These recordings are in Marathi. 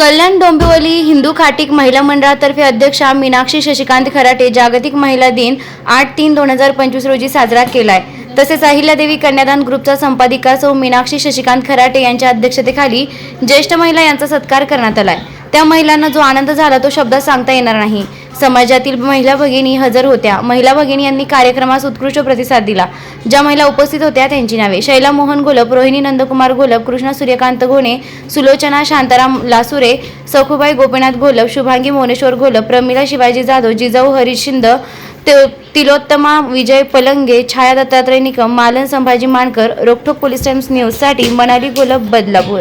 कल्याण डोंबिवली हिंदू खाटीक महिला मंडळातर्फे अध्यक्षा मीनाक्षी शशिकांत खराटे जागतिक महिला दिन आठ तीन दोन हजार पंचवीस रोजी साजरा केलाय. तसेच अहिल्यादेवी कन्यादान ग्रुपचा संपादिका सौ मीनाक्षी शशिकांत खराटे यांच्या अध्यक्षतेखाली ज्येष्ठ महिला यांचा सत्कार करण्यात आलाय. त्या महिलांना जो आनंद झाला तो शब्दात सांगता येणार नाही. समाजातील महिला भगिनी हजर होत्या. महिला भगिनी यांनी कार्यक्रमास उत्कृष्ट प्रतिसाद दिला. ज्या महिला उपस्थित होत्या त्यांची नावे शैला मोहन गोलप रोहिणी नंदकुमार गोलप कृष्णा सूर्यकांत घोणे सुलोचना शांताराम लासुरे सखुबाई गोपीनाथ गोलप शुभांगी मोनेश्वर गोलप प्रमिला शिवाजी जाधव जिजाऊ हरीश शिंद तिलोत्तमा विजय पलंगे छाया दत्तात्रय निकम मालन संभाजी मानकर रोखोक पोलीस टाइम्स न्यूजसाठी मनाली गोलप बदलापूर.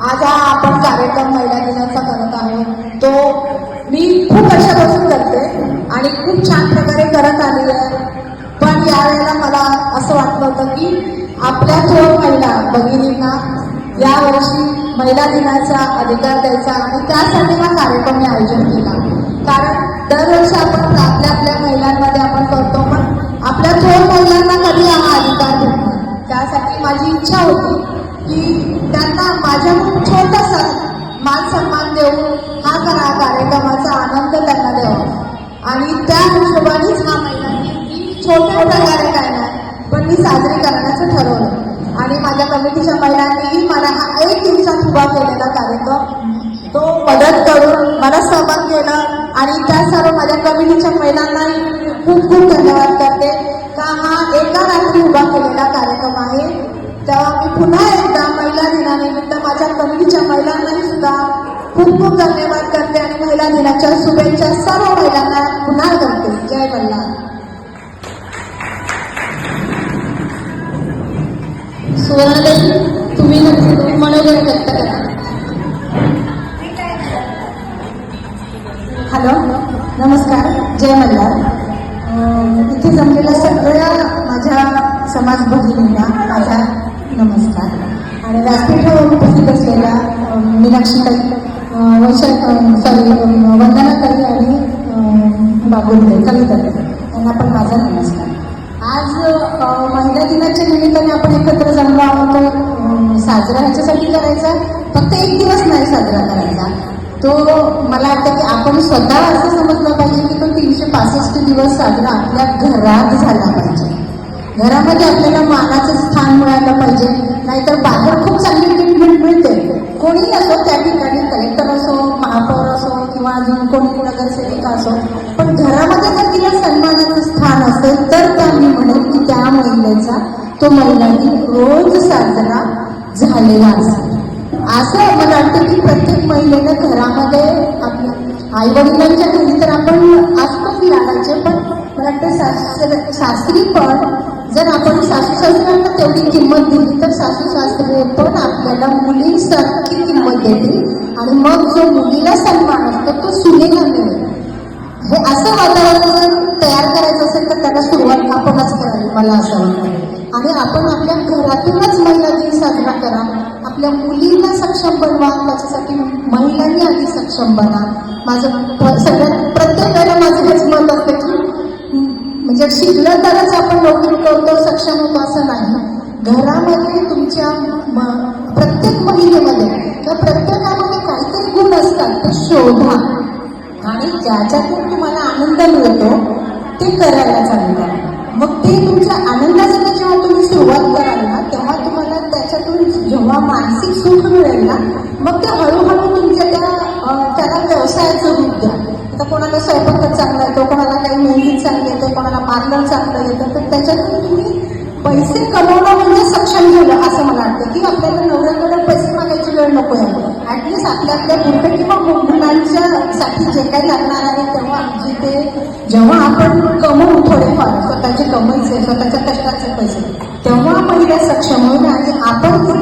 आज हा आपण कार्यक्रम महिला दिनाचा करत आहोत. तो मी खूप वर्षापासून करते आणि खूप छान प्रकारे करत आलेली आहे. पण यावेळेला मला असं वाटलं होतं की आपल्या थोर महिला भगिनींना यावर्षी महिला दिनाचा अधिकार द्यायचा आणि त्यासाठी हा कार्यक्रम मी आयोजन केला. कारण दरवर्षी आपण आपल्या आपल्या महिलांमध्ये आपण करतो पण आपल्या थोर महिलांना कधी हा अधिकार भेटतो त्यासाठी माझी इच्छा होती की त्यांना माझ्या छोटासा मान सन्मान देऊन हा करा कार्यक्रमाचा आनंद त्यांना द्यावा आणि त्या हिशोबानेच हा महिला छोट्या प्रकारे काय नाही पण मी साजरी करण्याचं ठरवलं. आणि माझ्या कमिटीच्या महिलांनीही मला हा एक दिवसात उभा केलेला कार्यक्रम तो मदत करून मला सहभाग केला आणि त्या सर्व माझ्या कमिटीच्या महिलांनाही मी खूप खूप धन्यवाद करते का हा एका रात्री उभा केलेला कार्यक्रम आहे तेव्हा मी पुन्हा एकदा महिला दिनानिमित्त माझ्या कमिटीच्या महिलांनाही सुद्धा खूप खूप धन्यवाद करते आणि महिला दिनाच्या शुभेच्छा सर्व महिलांना पुन्हा करते जय मल्हार सुवर्णदेवी तुम्ही नक्की मनोगत व्यक्त करा. हॅलो नमस्कार जय मल्हार इथे जमलेल्या सगळ्या माझ्या समाज भगिनींना माझा नमस्कार. आणि व्यासपीठावर निमित्ताने आपण एकत्र जमलो आहोत तो साजरा ह्याच्यासाठी करायचा फक्त एक दिवस नाही साजरा करायचा. तो मला वाटतं की आपण स्वतः असं समजलं पाहिजे की तो तीनशे पासष्ट दिवस साजरा आपल्या घरात झाला पाहिजे. घरामध्ये आपल्याला मानाचं स्थान मिळालं पाहिजे. नाहीतर बाहेर खूप चांगली ट्रीटमेंट मिळते. कोणीही असो त्या ठिकाणी कलेक्टर असो महापौर असो किंवा अजून कोणी नगरसेविका असो. पण घरामध्ये जर तिला तो महिलांनी रोज साजरा झालेला असेल असं मला वाटतं की प्रत्येक महिलेनं घरामध्ये आपल्या आई वडिलांच्या घरी तर आपण असतोच लागायचे पण मला वाटतं शास्त्र शास्त्री पण जर आपण सासू सासऱ्यांना तेवढी किंमत दिली तर सासू सासरे पण आपल्याला मुलींसारखी किंमत देतील. आणि मग जो मुलीला सन्मान असतो तो सुनेला मिळेल. हे असं वातावरण जर तयार करायचं असेल तर त्याला सुरुवात आपणच करावी मला असं वाटतं. आणि आपण आपल्या घरातूनच महिला दिन साजरा करा. आपल्या मुलींना सक्षम बनवा त्याच्यासाठी महिलांनी आधी सक्षम बना. माझं सगळ्यात प्रत्येकाला माझं हेच मत असतं की म्हणजे शिकलं तरच आपण नोकरी करतो सक्षम होतो असं नाही. घरामध्ये तुमच्या प्रत्येक महिलेमध्ये किंवा प्रत्येकामध्ये काहीतरी गुण असतात ते शोधा. आणि ज्याच्यातून तुम्हाला आनंद मिळतो ते करायला चालू करा. मग ते तुमच्या आनंदाचं किंवा मानसिक सुख मिळेल ना मग ते हळूहळू तुमच्या त्या त्याला व्यवसायाचं रूप द्या. आता कोणाला स्वयंपाकच चांगला येतो कोणाला काही मेहनत चांगली येते कोणाला पार्लर चांगलं येतं तर त्याच्यातून तुम्ही पैसे कमवणं म्हणजे सक्षम झालं असं मला वाटतं की आपल्याला नवऱ्याकडे पैसे मागायची वेळ नको आहे. ऍटलिस्ट आपल्या आपल्या बुद्ध किंवा मुलांच्या साठी जे काही लागणार आहे तेव्हा आमची ते जेव्हा आपण कमवू थोडेफार स्वतःचे कमवायचे स्वतःच्या कष्टाचे पैसे तेव्हा पहिल्या सक्षम होईल आणि आपण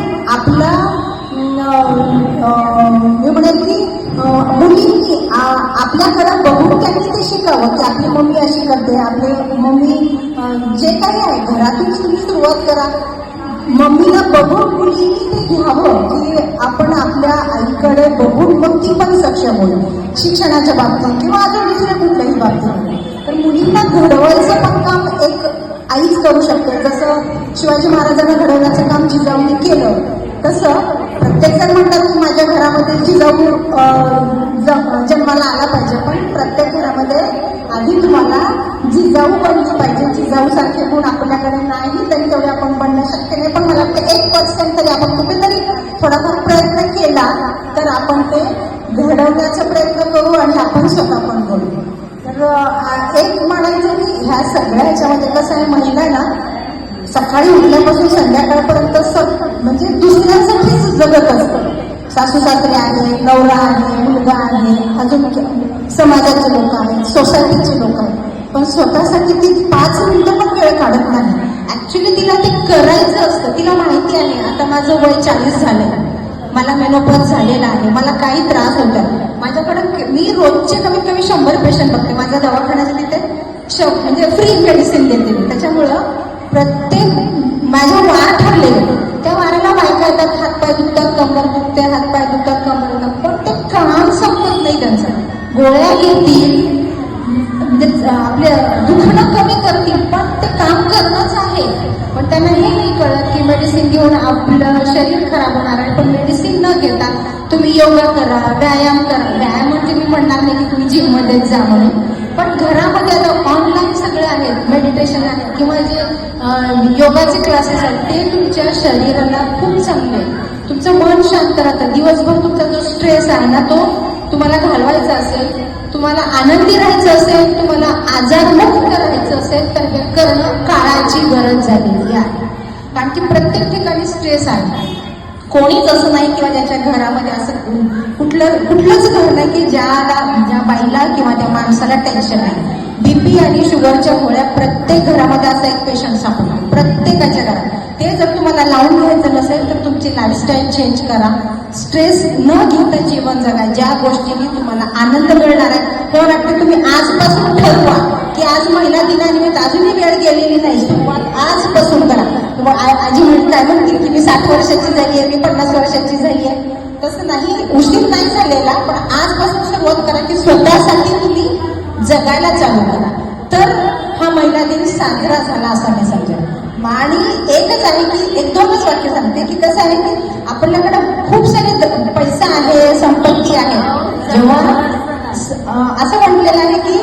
मी म्हणेल की मुलींनी आपल्याकडं बघून त्यांनी ते शिकावं की आपली मम्मी अशी करते आपली मम्मी जे काही आहे घरातून तुम्ही सुरुवात करा. मम्मीला बघून मुलींनी ते घ्यावं की आपण आपल्या आईकडे बघून मग ती पण सक्षम होईल शिक्षणाच्या बाबतीत किंवा अजून दुसऱ्या कुठल्याही बाबतीत. तर मुलींना घडवायचं पण काम एक आईच करू शकते. जसं शिवाजी महाराजांना घडवण्याचं काम जिजाऊने केलं तसं प्रत्येकजण म्हणतात की जन्माला आला पाहिजे. पण प्रत्येक घरामध्ये आधी तुम्हाला जिजाऊ बनली पाहिजे जिजाऊ सारखे गुण आपल्याकडे नाही तरी तेवढे आपण बनणं शक्य नाही. पण मला वाटतं एक पर्सेंट तरी आपण कुठेतरी थोडाफार प्रयत्न केला तर आपण ते घडवण्याचा प्रयत्न करू आणि आपण स्वतः पण करू तर एक म्हणायचं की ह्या सगळ्या ह्याच्यामध्ये कसं आहे महिला ना सकाळी उठल्यापासून संध्याकाळपर्यंत सब म्हणजे दुसऱ्यांसाठीच जगत असते सासू सासरे आहे नवरा आहे मुलगा आहे अजून समाजाचे लोक आहेत सोसायटीचे लोक आहेत. पण स्वतःसाठी ती पाच मिनिटं पण वेळ काढत नाही. ऍक्च्युली तिला ते करायचं असतं. तिला माहिती आहे आता माझं वय चाळीस झालेलं आहे मला मेनोपॉज झालेला आहे. मला काही त्रास होतात माझ्याकडे मी रोजचे कमीत कमी शंभर पेशंट बघते. माझ्या दवाखान्याचं तिथे श म्हणजे फ्री मेडिसिन देते मी. त्याच्यामुळं प्रत्येक माझ्या नाही कळत की मेडिसिन घेऊन आपलं शरीर खराब होणार आहे. पण मेडिसिन न घेता तुम्ही योगा करा व्यायाम करा. व्यायाम म्हणजे मी म्हणणार नाही की तुम्ही जिममध्येच जा म्हणून. पण घरामध्ये आता ऑनलाईन सगळे आहेत मेडिटेशन आहे किंवा जे योगाचे क्लासेस आहेत ते तुमच्या शरीराला खूप चांगले तुमचं मन शांत राहतं. दिवसभर तुमचा जो स्ट्रेस आहे ना तो तुम्हाला घालवायचा असेल तुम्हाला आनंदी राहायचं असेल तुम्हाला आजारमुक्त राहायचं असेल तर हे करणं काळाची गरज झालेली आहे. कारण की प्रत्येक ठिकाणी स्ट्रेस आहे. कोणीच असं नाही किंवा ज्याच्या घरामध्ये असं कुठलं कुठलंच घर नाही की ज्याला ज्या बाईला किंवा त्या माणसाला टेन्शन आहे. बीपी आणि शुगरच्या गोळ्या प्रत्येक घरामध्ये असा एक पेशंट सापडतो प्रत्येकाच्या घरात. ते जर तुम्हाला लावून घ्यायचं नसेल तर तुमची लाईफस्टाईल चेंज करा. स्ट्रेस न घेता जीवन जगा ज्या गोष्टींनी तुम्हाला आनंद मिळणार आहे तेव्हा वाटतं तुम्ही आजपासून ठरवा. की आज महिला दिनानिमित्त अजूनही वेळ गेलेली नाही. सुरुवात आजपासून करा. आजी म्हणताय काय म्हणतील की मी साठ वर्षाची झाली आहे मी पन्नास वर्षाची झाली आहे. तसं नाही उशीर नाही झालेला पण आजपासून सुरुवात करा की स्वतःसाठी तुम्ही जगायला चालू करा. तर हा महिला दिन साजरा झाला असा मी समजेल आणि एकच आहे की एक दोनच वाक्य सांगते की कसं आहे की आपल्याकडे खूप सारे पैसा आहे संपत्ती आहे. जेव्हा असं म्हटलेलं आहे की